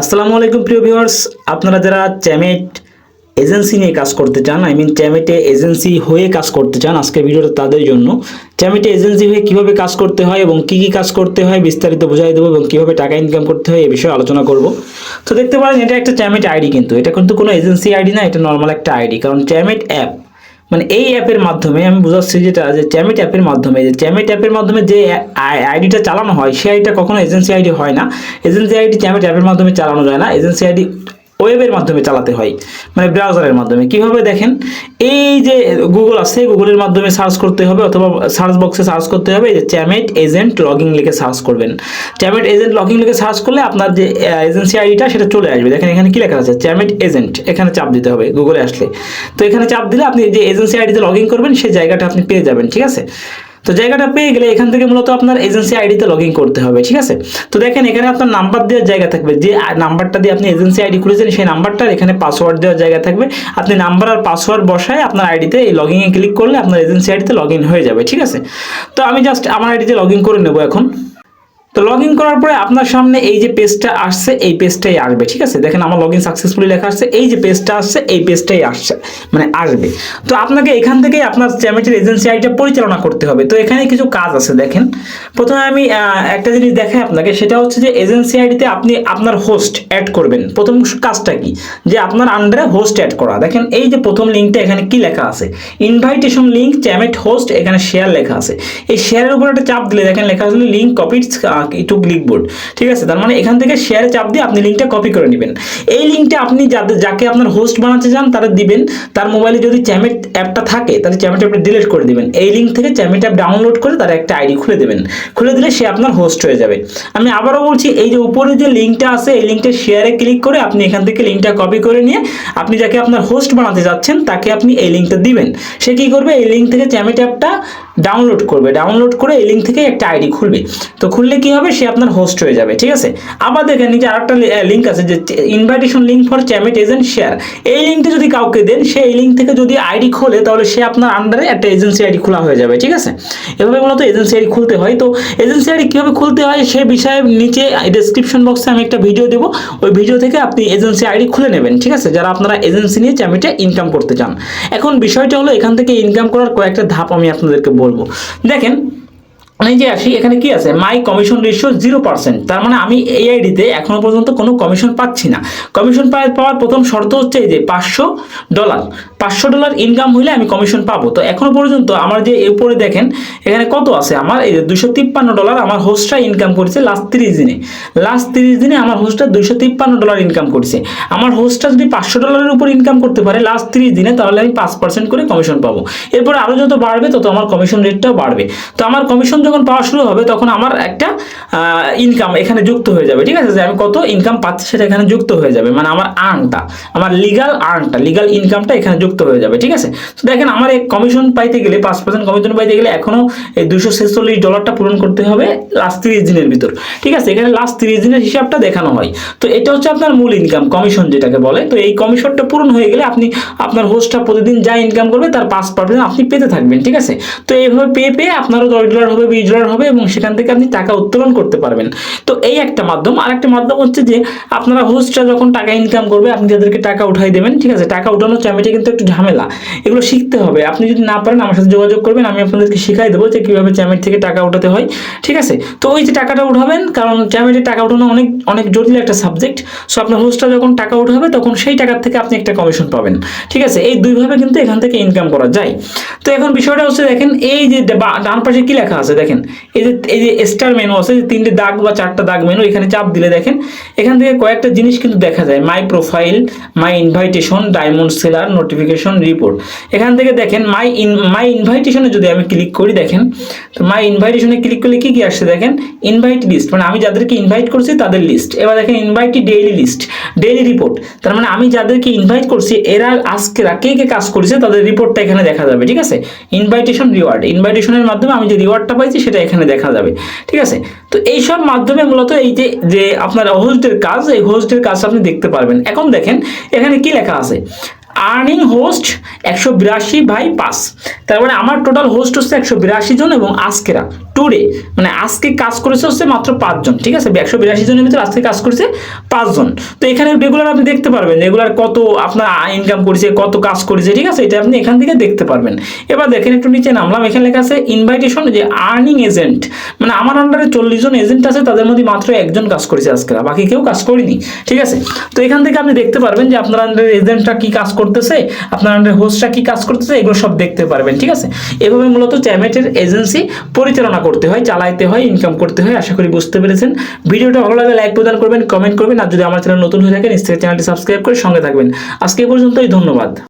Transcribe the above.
আসসালামু আলাইকুম, প্রিয় ভিউয়ার্স। আপনারা যারা চ্যামেট এজেন্সি নিয়ে কাজ করতে চান, আই মিন চ্যামেটে এজেন্সি হয়ে কাজ করতে চান, আজকে ভিডিওটা তাদের জন্য। চ্যামেটে এজেন্সি হয়ে কীভাবে কাজ করতে হয় এবং কি কি কাজ করতে হয় বিস্তারিত বোঝাই দেবো এবং কীভাবে টাকা ইনকাম করতে হয় এই বিষয়ে আলোচনা করব। তো দেখতে পারেন, এটা একটা চ্যামেট আইডি কিন্তু। এটা কিন্তু কোনো এজেন্সি আইডি না, এটা নর্মাল একটা আইডি। কারণ চ্যামেট অ্যাপ মানে এই অ্যাপের মাধ্যমে আমি বুঝাচ্ছি যেটা, যে চ্যামেট অ্যাপের মাধ্যমে, যে চ্যামেট অ্যাপের মাধ্যমে যে আইডিটা চালানো হয়, সেই আইডিটা কখনো এজেন্সি আইডি হয় না। এজেন্সি আইডি চ্যামেট অ্যাপের মাধ্যমে চালানো যায় না। এজেন্সি আইডি ওয়েবের মাধ্যমে চালাতে হয় মানে ব্রাউজারের মাধ্যমে। কীভাবে দেখেন? এই যে গুগল আছে গুগলের মাধ্যমে সার্চ করতে হবে অথবা সার্চ বক্সে সার্চ করতে হবে যে চ্যামেট এজেন্ট লগিং লিখে সার্চ করবেন। চ্যামেট এজেন্ট লগিং লিখে সার্চ করলে আপনার যে এজেন্সি আইডিটা সেটা চলে আসবে। দেখেন এখানে কি লেখা আছে? Chamet agent. এখানে চাপ দিতে হবে গুগলে আসলে। তো এখানে চাপ দিলে আপনি যে এজেন্সি আইডিতে লগ করবেন, সেই জায়গাটা আপনি পেয়ে যাবেন, ঠিক আছে? তো জায়গাটা পেয়ে গেলে এখান থেকে মূলত আপনার এজেন্সি আইডিতে লগ করতে হবে, ঠিক আছে? তো দেখেন এখানে আপনার নাম্বার দেওয়ার জায়গা থাকবে, যে নাম্বারটা দিয়ে আপনি এজেন্সি আইডি খুলেছেন, সেই নাম্বারটার এখানে পাসওয়ার্ড দেওয়ার জায়গা থাকবে। আপনি নাম্বার আর পাসওয়ার্ড বসায় আপনার আইডিতে এই লগ ক্লিক করলে আপনার এজেন্সি আইডিতে লগ হয়ে যাবে, ঠিক আছে? তো আমি জাস্ট আমার আইডিতে লগ করে নেব এখন। তো লগ ইন করার পরে আপনার সামনে এই যে পেজটা আসছে, এই পেজটাই আসবে, ঠিক আছে? দেখেন আমার লগ ইন সাকসেসফুলি লেখা আসছে, এই যে পেজটা আসছে, এই পেজটাই আসছে মানে আসবে। তো আপনাকে এখান থেকেই আপনার চ্যামেটের এজেন্সি আইডিটা পরিচালনা করতে হবে। তো এখানে কিছু কাজ আছে, দেখেন। প্রথমে আমি একটা জিনিস দেখাই আপনাকে, সেটা হচ্ছে যে এজেন্সি আইডিতে আপনি আপনার হোস্ট অ্যাড করবেন। প্রথম কাজটা কি? যে আপনার আন্ডারে হোস্ট অ্যাড করা। দেখেন, এই যে প্রথম লিঙ্কটা এখানে কি লেখা আছে? ইনভাইটেশন লিঙ্ক চ্যামেট হোস্ট এখানে শেয়ার লেখা আছে। এই শেয়ারের উপর একটা চাপ দিলে, দেখেন লেখা আছে লিঙ্ক কপিড টু ক্লিকবোর্ড ঠিক আছে? তার মানে এখান থেকে শেয়ারে চাপ দিয়ে আপনি লিঙ্কটা কপি করে নেবেন। এই লিঙ্কটা আপনি যাদের যাকে আপনার হোস্ট বানাতে চান, তারা দিবেন। তার মোবাইলে যদি চ্যামেট অ্যাপটা থাকে, তাহলে চ্যামেট অ্যাপটা ডিলিট করে দিবেন। এই লিঙ্ক থেকে চ্যামেট অ্যাপ ডাউনলোড করে তার একটা আইডি খুলে দেবেন। খুলে দিলে সে আপনার হোস্ট হয়ে যাবে। আমি আবারও বলছি, এই যে উপরে যে লিঙ্কটা আছে, এই লিঙ্কটা শেয়ারে ক্লিক করে আপনি এখান থেকে লিঙ্কটা কপি করে নিয়ে আপনি যাকে আপনার হোস্ট বানাতে যাচ্ছেন, তাকে আপনি এই লিঙ্কটা দিবেন। সে কি করবে? এই লিঙ্ক থেকে চ্যামেট অ্যাপটা ডাউনলোড করবে। ডাউনলোড করে এই লিঙ্ক থেকে একটা আইডি খুলবে। তো খুললে কি হবে? সে আপনার হোস্ট হয়ে যাবে, ঠিক আছে? আবার দেখেন নিচে আরেকটা লিঙ্ক আছে যে invitation link for Chamet agent share এই লিঙ্কটা যদি কাউকে দেন, সে এই লিঙ্ক থেকে যদি আইডি খোলে, তাহলে সে আপনার আন্ডারে একটা এজেন্সি আইডি খোলা হয়ে যাবে, ঠিক আছে? এভাবে মূলত এজেন্সি আইডি খুলতে হয়। তো এজেন্সি আইডি কীভাবে খুলতে হয়? সে বিষয়ে নিচে ডেসক্রিপশন বক্সে আমি একটা ভিডিও দেবো। ওই ভিডিও থেকে আপনি এজেন্সি আইডি খুলে নেবেন, ঠিক আছে? যারা আপনারা এজেন্সি নিয়ে চ্যামেটে ইনকাম করতে চান। এখন বিষয়টা হলো, এখান থেকে ইনকাম করার কয়েকটা ধাপ আমি আপনাদেরকে বলব। দেখেন যে আসি এখানে কি আছে? My commission ratio zero percent তার মানে আমি এই আইডিতে এখনও পর্যন্ত কোনো কমিশন পাচ্ছি না। কমিশন পাওয়ার প্রথম শর্ত হচ্ছে এই যে পাঁচশো ডলার পাঁচশো ডলার ইনকাম হইলে আমি কমিশন পাবো। তো এখনও পর্যন্ত আমার যে উপরে দেখেন, এখানে কত আছে? আমার এই যে দুইশো তিপ্পান্ন ডলার আমার হোস্টটা ইনকাম করেছে লাস্ট তিরিশ দিনে। লাস্ট তিরিশ দিনে আমার হোস্টটা দুইশো তিপ্পান্ন ডলার ইনকাম করছে। আমার হোস্টটা যদি পাঁচশো ডলারের উপর ইনকাম করতে পারে লাস্ট তিরিশ দিনে, তাহলে আমি পাঁচ পার্সেন্ট করে কমিশন পাবো। এরপরে আরও যত বাড়বে, তত আমার কমিশন রেটটাও বাড়বে। তো আমার কমিশন যখন পাওয়া শুরু হবে, তখন আমার একটা ইনকাম এখানে যুক্ত হয়ে যাবে। ঠিক আছে? যে আমি কত ইনকাম পাচ্ছি, সেটা এখানে যুক্ত হয়ে যাবে। মানে আমার আর্নটা আমার লিগাল আর্নটা লিগাল ইনকামটা এখানে যুক্ত হয়ে যাবে, ঠিক আছে? তো দেখেন, আমার এই কমিশন পাইতে গেলে, পাঁচ পার্সেন্ট কমিশন পাইতে গেলে এখনও এই দুশো ছেচল্লিশ ডলারটা পূরণ করতে হবে লাস্ট তিরিশ দিনের ভিতর, ঠিক আছে? এখানে লাস্ট তিরিশ দিনের হিসাবটা দেখানো হয়। তো এটা হচ্ছে আপনার মূল ইনকাম কমিশন যেটাকে বলে। তো এই কমিশনটা পূরণ হয়ে গেলে আপনি আপনার হোস্টটা প্রতিদিন যা ইনকাম করবে, তার পাঁচ পার্সেন্ট আপনি পেতে থাকবেন, ঠিক আছে? তো এইভাবে পেয়ে পেয়ে আপনারও দশ ডলার হবে, বিশ ডলার হবে এবং সেখান থেকে আপনি টাকা উত্তোলন করতে পারবেন। তো এই একটা মাধ্যম। আর একটা মাধ্যম হচ্ছে যে, আপনারা হোস্টরা যখন টাকা ইনকাম করবে, আপনি তাদেরকে টাকা উঠাই দেবেন, ঠিক আছে? টাকা উঠানোর চ্যামেটে কিন্তু একটু ঝামেলা, এগুলো শিখতে হবে। আপনি যদি না পারেন আমার সাথে যোগাযোগ করবেন, আমি আপনাদেরকে শিখাই দেবো যে কীভাবে চ্যামেট থেকে টাকা উঠাতে হয়, ঠিক আছে? তো ওই যে টাকাটা উঠাবেন, কারণ চ্যামেটে টাকা উঠানো অনেক অনেক জটিল একটা সাবজেক্ট সো আপনার হোস্টটা যখন টাকা উঠাবে, তখন সেই টাকার থেকে আপনি একটা কমিশন পাবেন, ঠিক আছে? এই দুইভাবে কিন্তু এখান থেকে ইনকাম করা যায়। তো এখন বিষয়টা হচ্ছে, দেখেন, এই যে ডান পাশে কি লেখা আছে, দেখেন? এই যে এই যে স্টার মেনু আছে, যে তিনটে দাগ বা চারটা দাগ মেনু এখানে চাপ দিলে দেখেন, এখান থেকে কয়েকটা জিনিস কিন্তু দেখা যায়। My profile my invitation diamond seller notification report এখান থেকে দেখেন মাই ইন মাই ইনভাইটেশনে যদি আমি ক্লিক করি, দেখেন, তো মাই ইনভাইটেশনে ক্লিক করলে কি কি আসছে দেখেন? ইনভাইট লিস্ট মানে আমি যাদেরকে ইনভাইট করছি তাদের লিস্ট এবার দেখেন invitee daily list daily report তার মানে আমি যাদেরকে ইনভাইট করছি, এরা আজকে কে কে কাজ করেছে, তাদের রিপোর্টটা এখানে দেখা যাবে, ঠিক আছে? ইনভাইটেশন রিওয়ার্ড ইনভাইটেশনের মাধ্যমে আমি যে রিওয়ার্ডটা পাইছি, সেটা এখানে দেখা যাবে, ঠিক আছে? তো এইসব মাধ্যমে মূলত এই যে যে আপনার হোস্টের কাজ, এই হোস্টের কাজ আপনি দেখতে পারবেন। এখন দেখেন, এখানে কি লেখা আছে? আর্নিং হোস্ট একশো বিরাশি বাই পাঁচ তার মানে আমার টোটাল হোস্ট হচ্ছে একশো বিরাশি জন এবং আজকেরা। ধরে মানে আজকে কাজ করেছে হচ্ছে মাত্র পাঁচজন, ঠিক আছে? একশো বিরাশি জনের ভিতরে আজকে কাজ করেছে পাঁচজন। তো এখানে রেগুলার আপনি দেখতে পারবেন রেগুলার কত আপনার ইনকাম করেছে, কত কাজ করেছে, ঠিক আছে? এটা আপনি এখান থেকে দেখতে পারবেন। এবার দেখেন, একটু নিচে নামলাম, এখানে লেখা আছে ইনভাইটেশন যে আর্নিং এজেন্ট মানে আমার আন্ডারে চল্লিশ জন এজেন্ট আছে, তাদের মধ্যে মাত্র একজন কাজ করেছে আজকে বাকি কেউ কাজ করেনি, ঠিক আছে? তো এখান থেকে আপনি দেখতে পারবেন যে আপনার আন্ডারে এজেন্টটা কি কাজ করতেছে, আপনার আন্ডারে হোস্টটা কি কাজ করতেছে, এগুলো সব দেখতে পারবেন, ঠিক আছে? এভাবে মূলত চ্যামেটের এজেন্সি পরিচালনা করতে হয়, চালাইতে হয় ইনকাম করতে হয়, আশা করি বুঝতে পেরেছেন। ভিডিওটা ভালো লাগলে লাইক প্রদান করবেন কমেন্ট করবেন, আর যদি আমার চ্যানেল নতুন হয়ে থাকেন চ্যানেলটি সাবস্ক্রাইব করে সঙ্গে থাকবেন। আজকে পর্যন্তই, ধন্যবাদ।